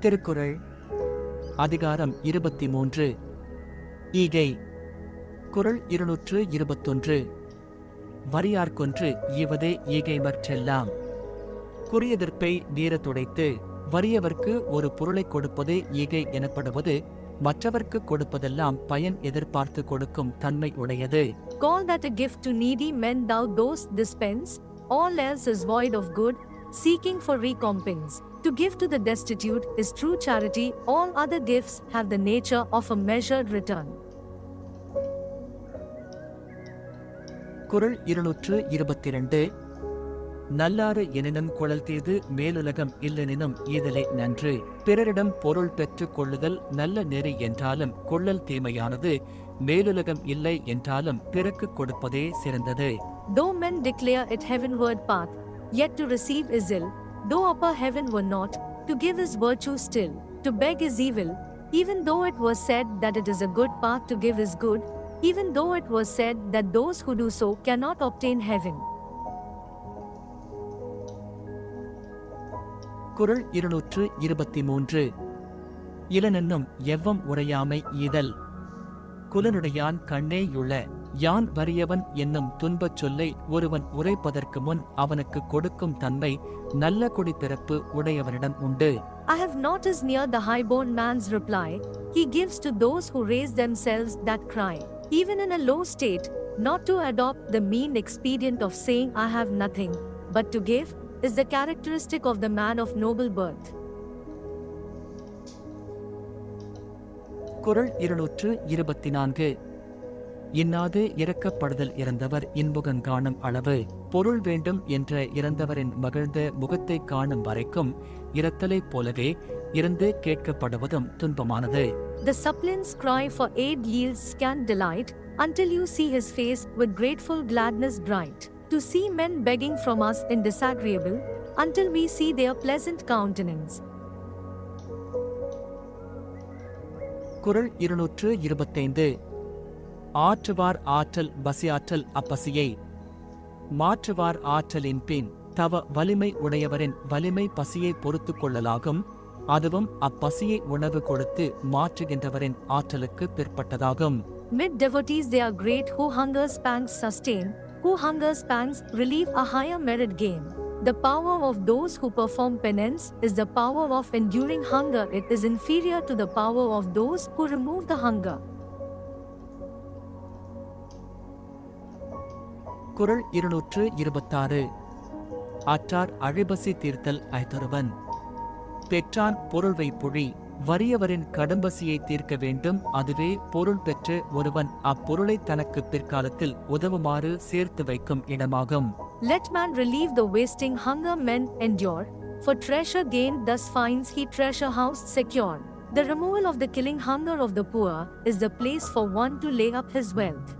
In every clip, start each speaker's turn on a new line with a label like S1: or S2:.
S1: திருக்குறள். அதிகாரம் இருபத்தி மூன்று ஈகை. குறள் இருநூற்று இருபத்தொன்று. வரியார்கொன்று ஈவதே ஈகைமற்றெல்லாம் குறியெதிர்ப்பை நீரத் துடைத்து வறியவர்க்கு ஒரு பொருளைக் கொடுப்பது ஈகை எனப்படுவது மற்றவர்க்கு கொடுப்பதெல்லாம் பயன் எதிர்பார்த்து கொடுக்கும் தன்மை உடையது.
S2: Call that a gift to needy men thou dost dispense, all else is void of good, seeking for recompense. To give to the destitute is true charity, all other gifts have the nature of a measured return.
S1: குறள் இருநூற்று இருபத்திரண்டு நல்லாறு எனினும் குழல் தீது மேலுலகம் இல்லெனினும் ஈதலே நன்று பிறரிடம் பொருள் பெற்றுக் கொள்ளுதல் நல்ல நெறி என்றாலும் கொள்ளல் தீமையானது மேலுலகம் இல்லை என்றாலும் பிறக்கு கொடுப்பதே சிறந்தது
S2: Though men declare it heavenward path, yet to receive is ill. Though upper heaven were not, to give is virtue still. To beg is evil. Even though it was said that it is a good path to give is good, even though it was said that those who do so cannot obtain heaven.
S1: குரல் இருநூற்று இருபத்தி மூன்று இளனென்னும் எவ்வம் உரையாமை ஈதல் குலனுடையான் கண்ணேயுள்ள யான் வறியவன் என்னும் துன்பச் சொல்லை ஒருவன் உரைப்பதற்கு முன் அவனுக்கு கொடுக்கும் தன்மை நல்ல குடிப்பிறப்பு உடையவனிடம் உண்டு
S2: I have not as near the high-born man's reply, he gives to those who raise themselves that cry. Even in a low state, not to adopt the mean expedient of saying I have nothing, but to give, is the characteristic of the man of noble birth.
S1: குறள் இருநூற்று இருபத்தி நான்கு இன்னாது இறக்கப்படுதல் இறந்தவர் இன்புகங் காணும் அளவு பொருள் வேண்டும் என்ற இறந்தவரின் மகிழ்ந்த முகத்தைக் காணும் வரைக்கும் இரத்தலைப் போலவே இருந்து கேட்கப்படுவதும் துன்பமானது
S2: The suppliant's cry for aid yields scant delight, until you see his face with grateful gladness bright. To see men begging from us in disagreeable, until we see their pleasant countenance.
S1: குறள் இருநூற்று இருபத்தைந்து ஆற்றுவார் ஆற்றல் பசியாற்றல் அப்பசியை மாற்றுவார் ஆற்றலின் பின் தவ வலிமை உடையவரின் வலிமை பசியை பொறுத்துக் கொள்ளலாகும் அதுவும் அப்பசியை உணவு கொடுத்து மாற்றுகின்றவரின் ஆற்றலுக்கு பிற்பட்டதாகும்
S2: Mid devotees they are great who hunger's pangs sustain, who hunger's pangs relieve a higher merit gain. The power of those who perform penance is the power of enduring hunger, it is inferior to the power of those who remove the hunger.
S1: குரல் இருநூற்று இருபத்தாறு ஆற்றார் அழிபசி தீர்த்தல் ஐதொருவன் பெற்றான் பொருள்வை பொழி வறியவரின் கடம்பசியை தீர்க்க வேண்டும் அதுவே பொருள் பெற்று ஒருவன் அப்பொருளை தனக்கு பிற்காலத்தில் உதவுமாறு சேர்த்து வைக்கும் இடமாகும்
S2: let man relieve the wasting hunger men endure for treasure gain thus finds he treasure house secure the removal of the killing hunger of the poor is the place for one to lay up his wealth.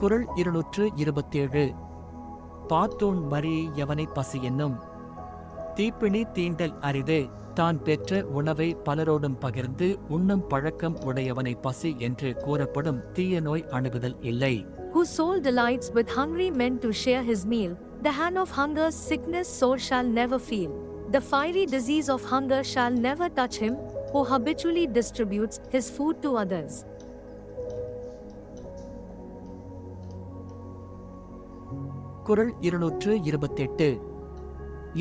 S1: குறள் இருநூற்று இருபத்தேழு பாத்தோன் மறி எவனை பசி என்னும் தீப்பிணி தீண்டல் அரிது தான் பெற்ற உணவை பலரோடும் பகிர்ந்து உண்ணும் பழக்கம் உடையவனை பசி என்று கூறப்படும் தீய நோய் அணுகுதல் இல்லை
S2: Whose soul delights with hungry men to share his meal, the hand of hunger's sickness sore shall never feel. The fiery disease of hunger shall never touch him, who habitually distributes his food to others.
S1: குரல் இருநூற்று இருபத்தெட்டு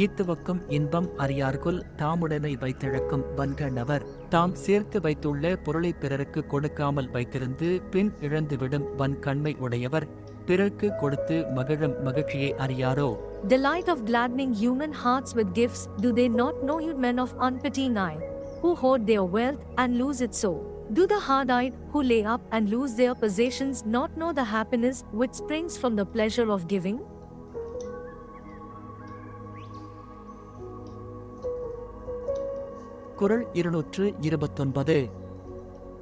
S1: ஈத்துவக்கும் இன்பம் அறியார்குள் தாமுடனை வைத்திழக்கும் வன்கணவர் தாம் சேர்த்து வைத்துள்ள பொருளை பிறருக்கு கொடுக்காமல் வைத்திருந்து பின் இழந்துவிடும் வன்கண்மை உடையவர் பிறருக்கு கொடுத்து மகிழும் மகிழ்ச்சியை அறியாரோ
S2: The light of gladdening human hearts with gifts, do they not know you men of unpitying eye, who hoard their wealth and lose it so? Do the hard eyed, who lay up and lose their possessions, not know the happiness which springs from the pleasure of giving?
S1: குறள் இருநூற்று இருபத்தொன்பது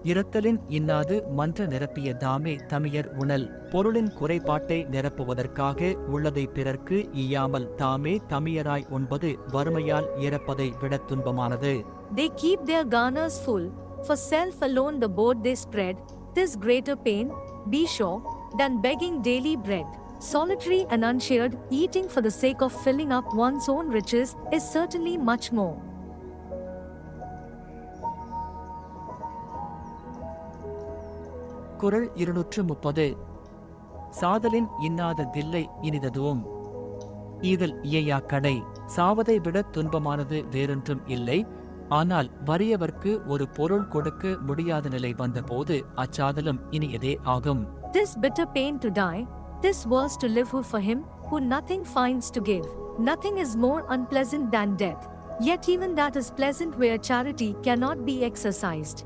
S1: இரத்தலின் இன்னாது மன்ற நிரப்பிய தாமே தமியர் உணல் பொருளின் குறைபாட்டை நிரப்புவதற்காக உள்ளதை பிறர்க்கு ஈயாமல் தாமே தமியராய் உண்பது வறுமையால் இறப்பதை விட துன்பமானது
S2: They keep their garners full, for self alone the board they spread, 'tis greater pain, be sure, than begging daily bread. Solitary and unshared, eating for the sake of filling up one's own riches is certainly much more.
S1: குறள் இருநூற்று முப்பது சாதலின் இன்னாத தில்லை இனிததுவும் இதில் இயையா கடை சாவதை விட துன்பமானது வேறொன்றும் இல்லை ஆனால் வறியவர்க்கு ஒரு பொருள் கொடுக்க முடியாத நிலை வந்தபோது அச்சாதலும் இனியதே ஆகும்
S2: This bitter pain to die, this worse to live who for him, who nothing finds to give. Nothing is more unpleasant than death. Yet even that is pleasant where charity cannot be exercised.